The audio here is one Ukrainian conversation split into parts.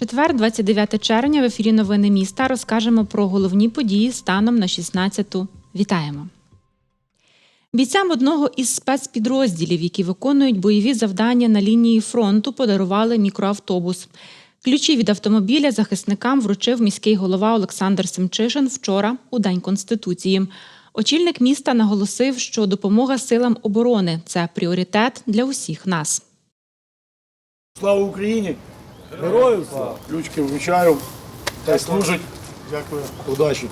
Четвер, 29 червня, в ефірі Новини міста розкажемо про головні події станом на 16-ту. Вітаємо! Бійцям одного із спецпідрозділів, які виконують бойові завдання на лінії фронту, подарували мікроавтобус. Ключі від автомобіля захисникам вручив міський голова Олександр Семчишин вчора у День Конституції. Очільник міста наголосив, що допомога силам оборони це пріоритет для усіх нас. Слава Україні! Героям слава! Ключки вручаю. Та служить. Дякую. Удачі.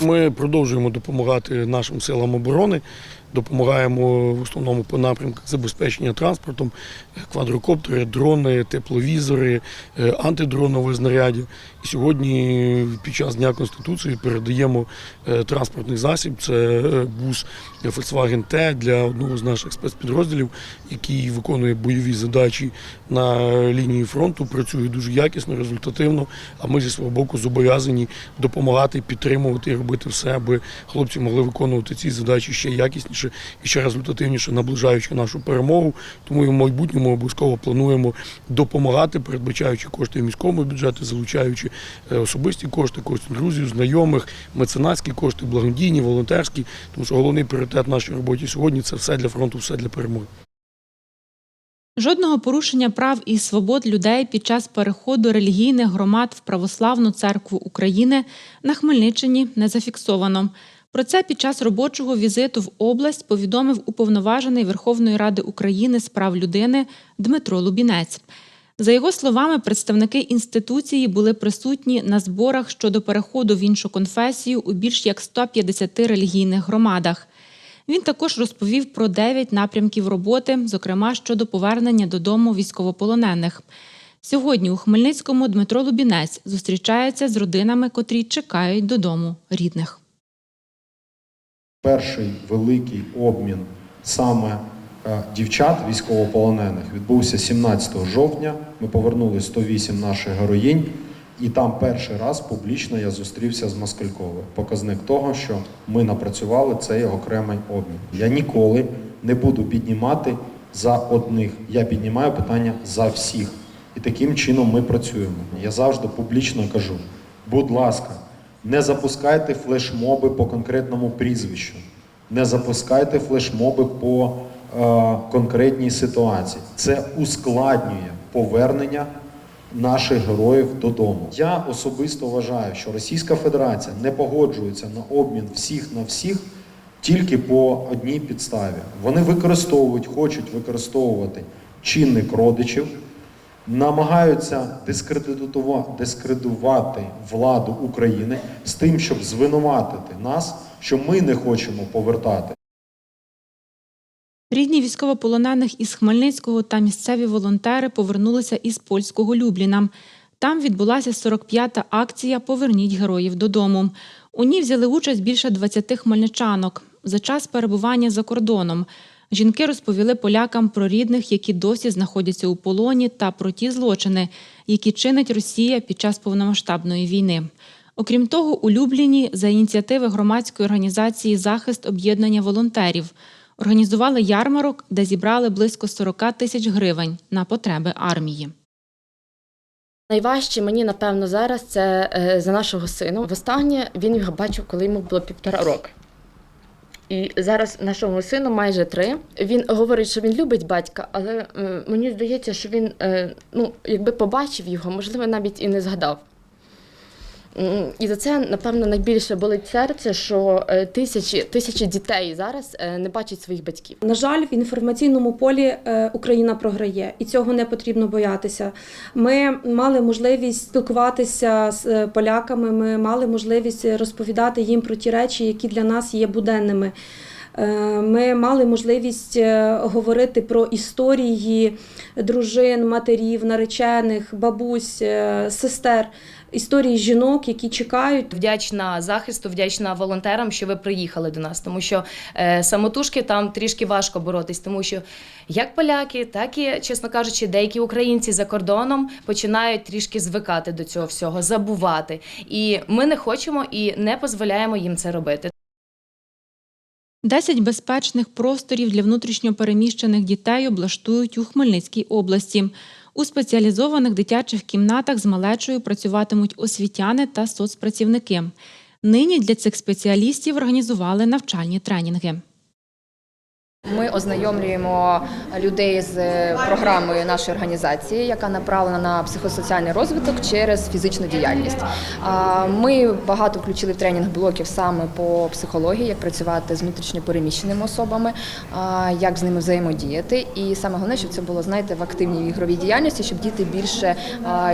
Ми продовжуємо допомагати нашим силам оборони. Допомагаємо в основному по напрямках забезпечення транспортом, квадрокоптери, дрони, тепловізори, е, антидронове знаряддя. І сьогодні під час Дня Конституції передаємо е, транспортний засіб. Це е, бус Volkswagen T для одного з наших спецпідрозділів, який виконує бойові задачі на лінії фронту, працює дуже якісно, результативно. А ми зі свого боку зобов'язані допомагати, підтримувати і робити все, аби хлопці могли виконувати ці задачі ще якісніше і ще результативніше, наближаючи нашу перемогу. Тому і в майбутньому обов'язково плануємо допомагати, передбачаючи кошти в міському бюджеті, залучаючи е, особисті кошти, кошти друзів, знайомих, меценатські кошти, благодійні, волонтерські. Тому що головний пріоритет в нашій роботі сьогодні це все для фронту, все для перемоги. Жодного порушення прав і свобод людей під час переходу релігійних громад в Православну церкву України на Хмельниччині не зафіксовано. Про це під час робочого візиту в область повідомив уповноважений Верховної Ради України з прав людини Дмитро Лубінець. За його словами, представники інституції були присутні на зборах щодо переходу в іншу конфесію у більш як 150 релігійних громадах. Він також розповів про дев'ять напрямків роботи, зокрема щодо повернення додому військовополонених. Сьогодні у Хмельницькому Дмитро Лубінець зустрічається з родинами, котрі чекають додому рідних. Перший великий обмін саме е, дівчат військовополонених відбувся 17 жовтня. Ми повернули 108 наших героїнь, і там перший раз публічно я зустрівся з Москальковою. Показник того, що ми напрацювали цей окремий обмін. Я ніколи не буду піднімати за одних. Я піднімаю питання за всіх. І таким чином ми працюємо. Я завжди публічно кажу: будь ласка, не запускайте флешмоби по конкретному прізвищу, не запускайте флешмоби по е, конкретній ситуації. Це ускладнює повернення наших героїв додому. Я особисто вважаю, що Російська Федерація не погоджується на обмін всіх на всіх тільки по одній підставі. Вони використовують, хочуть використовувати чинник родичів намагаються дискредитувати владу України з тим, щоб звинуватити нас, що ми не хочемо повертати. Рідні військовополонених із Хмельницького та місцеві волонтери повернулися із польського Любліна. Там відбулася 45-та акція Поверніть героїв додому. У ній взяли участь більше 20 хмельничанок. За час перебування за кордоном жінки розповіли полякам про рідних, які досі знаходяться у полоні, та про ті злочини, які чинить Росія під час повномасштабної війни. Окрім того, у Любліні за ініціативи громадської організації Захист об'єднання волонтерів організували ярмарок, де зібрали близько 40 тисяч гривень на потреби армії. Найважче мені, напевно, зараз це е, за нашого сина. Востаннє він його бачив, коли йому було півтора року. І зараз нашому сину майже три. Він говорить, що він любить батька, але мені здається, що він, е, ну, якби побачив його, можливо, навіть і не згадав. І за це, напевно, найбільше болить серце, що е, тисячі, тисячі дітей зараз е, не бачать своїх батьків. На жаль, в інформаційному полі е, Україна програє, і цього не потрібно боятися. Ми мали можливість спілкуватися з поляками. Ми мали можливість розповідати їм про ті речі, які для нас є буденними. Е, Ми мали можливість е, говорити про історії дружин, матерів, наречених, бабусь, е, сестер, історії жінок, які чекають Вдячна захисту, вдячна волонтерам, що ви приїхали до нас, тому що е, самотужки там трішки важко боротись, тому що як поляки, так і, чесно кажучи, деякі українці за кордоном починають трішки звикати до цього всього, забувати. І ми не хочемо і не дозволяємо їм це робити. 10 безпечних просторів для внутрішньопереміщених дітей облаштують у Хмельницькій області. У спеціалізованих дитячих кімнатах з малечою працюватимуть освітяни та соцпрацівники. Нині для цих спеціалістів організували навчальні тренінги. Ми ознайомлюємо людей з програмою нашої організації, яка направлена на психосоціальний розвиток через фізичну діяльність. Ми багато включили в тренінг блоків саме по психології, як працювати з внутрішньопереміщеними особами, як з ними взаємодіяти. І саме головне, щоб це було знаєте в активній ігровій діяльності, щоб діти більше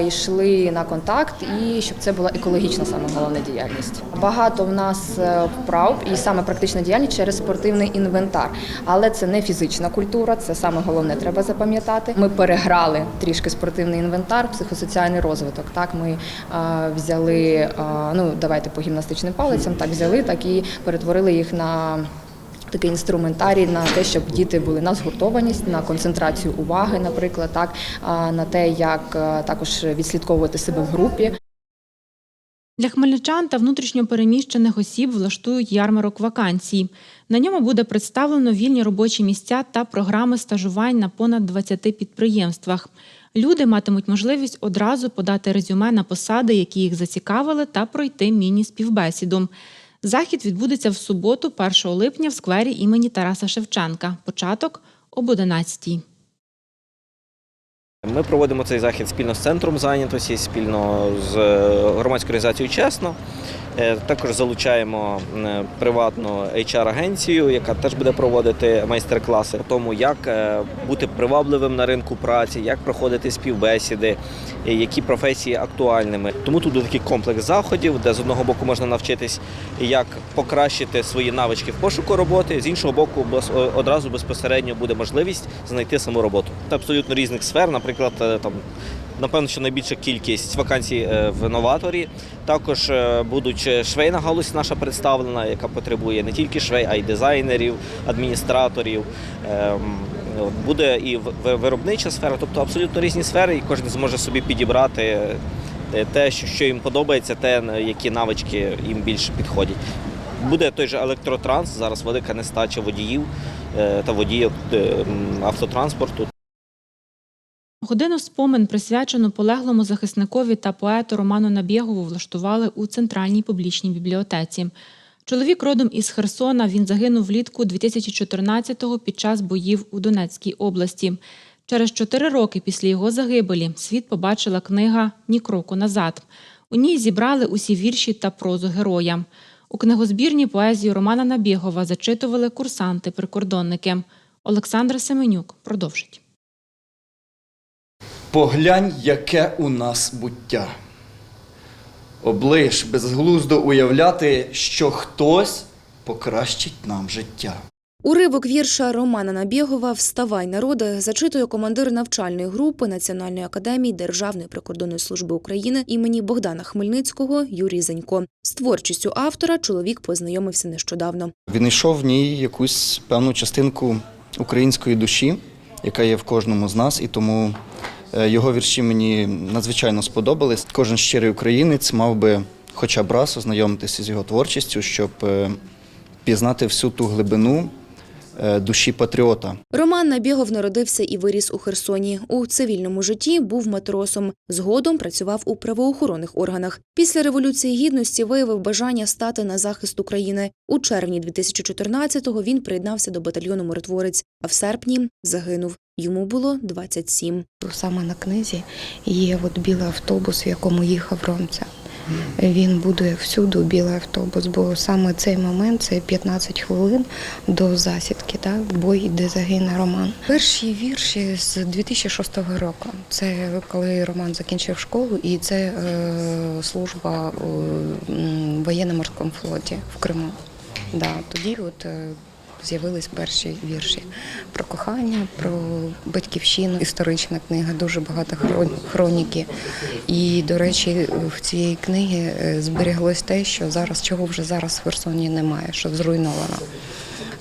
йшли на контакт і щоб це була екологічна саме головна діяльність. Багато в нас е, вправ і саме практична діяльність через спортивний інвентар. Але це не фізична культура, це саме головне треба запам'ятати. Ми переграли трішки спортивний інвентар, психосоціальний розвиток. Так ми а, взяли, а, ну давайте по гімнастичним палицям, так взяли, так і перетворили їх на. Такий інструментарій на те, щоб діти були на згуртованість, на концентрацію уваги, наприклад, так на те, як також відслідковувати себе в групі. Для хмельничан та внутрішньопереміщених осіб влаштують ярмарок вакансій. На ньому буде представлено вільні робочі місця та програми стажувань на понад 20 підприємствах. Люди матимуть можливість одразу подати резюме на посади, які їх зацікавили, та пройти міні-співбесіду. Захід відбудеться в суботу, 1 липня, в сквері імені Тараса Шевченка. Початок об 11 Ми проводимо цей захід спільно з центром зайнятості, спільно з е, громадською організацією Чесно. Е, Також залучаємо е, приватну HR-агенцію, яка теж буде проводити майстер-класи тому, як е, бути привабливим на ринку праці, як проходити співбесіди, які професії актуальними. Тому тут буде такий комплекс заходів, де з одного боку можна навчитись, як покращити свої навички в пошуку роботи, з іншого боку, одразу безпосередньо буде можливість знайти саму роботу. Абсолютно різних сфер, наприклад, там. Напевно, що найбільша кількість вакансій е, в новаторі. Також е, будуть е, швейна галузь наша представлена, яка потребує не тільки швей, а й дизайнерів, адміністраторів. Ем, Буде і виробнича сфера, тобто абсолютно різні сфери, і кожен зможе собі підібрати те, що їм подобається, те, які навички їм більше підходять. Буде той же електротранс, зараз велика нестача водіїв та водіїв автотранспорту. Годину спомин, присвячену полеглому захисникові та поету Роману Набєгову, влаштували у центральній публічній бібліотеці. Чоловік родом із Херсона. Він загинув влітку 2014-го під час боїв у Донецькій області. Через чотири роки після його загибелі світ побачила книга Ні кроку назад. У ній зібрали усі вірші та прозу героя. У книгозбірні поезію Романа Набєгова зачитували курсанти-прикордонники. Олександра Семенюк продовжить. Поглянь, яке у нас буття. Облиш безглуздо уявляти, що хтось покращить нам життя. Уривок вірша Романа Набєгова Вставай, народи зачитує командир навчальної групи Національної академії Державної прикордонної служби України імені Богдана Хмельницького Юрій Зенько. З творчістю автора чоловік познайомився нещодавно. Він йшов в ній якусь певну частинку української душі, яка є в кожному з нас, і тому його вірші мені надзвичайно сподобались. Кожен щирий українець мав би хоча б раз ознайомитися з його творчістю, щоб е, пізнати всю ту глибину е, душі патріота. Роман Набєгов народився і виріс у Херсоні. У цивільному житті був матросом. Згодом працював у правоохоронних органах. Після революції гідності виявив бажання стати на захист України. У червні 2014-го він приєднався до батальйону Миротворець, а в серпні загинув. Йому було 27. Саме на книзі є от білий автобус, в якому їхав Ромця. Він будує всюди білий автобус, бо саме цей момент це 15 хвилин до засідки, так, бой, де загине Роман. Перші вірші з 2006 року. Це коли Роман закінчив школу, і це е, служба у воєнно-морському флоті в Криму. Да, тоді от е, з'явились перші вірші про кохання, про батьківщину. Історична книга, дуже багато хроніки. І, до речі, в цієї книги е, зберіглось те, що зараз чого вже зараз в Херсоні немає, що зруйновано.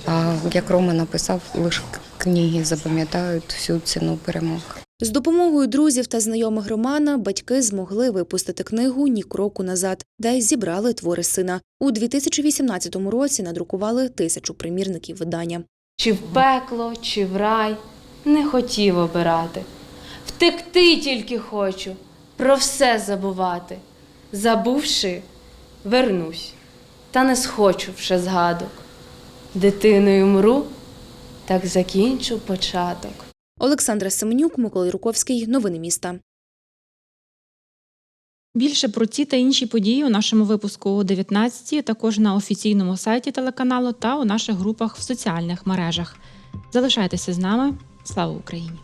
А як Рома написав, лише книги запам'ятають всю ціну перемог. З допомогою друзів та знайомих Романа батьки змогли випустити книгу Ні кроку назад, де зібрали твори сина. У 2018 році надрукували тисячу примірників видання. Чи в пекло, чи в рай, не хотів обирати. Втекти тільки хочу, про все забувати. Забувши, вернусь, та не схочу вже згадок. Дитиною мру, так закінчу початок. Олександра Семенюк, Микола Руковський. Новини міста. Більше про ці та інші події у нашому випуску о 19-ті також на офіційному сайті телеканалу та у наших групах в соціальних мережах. Залишайтеся з нами. Слава Україні!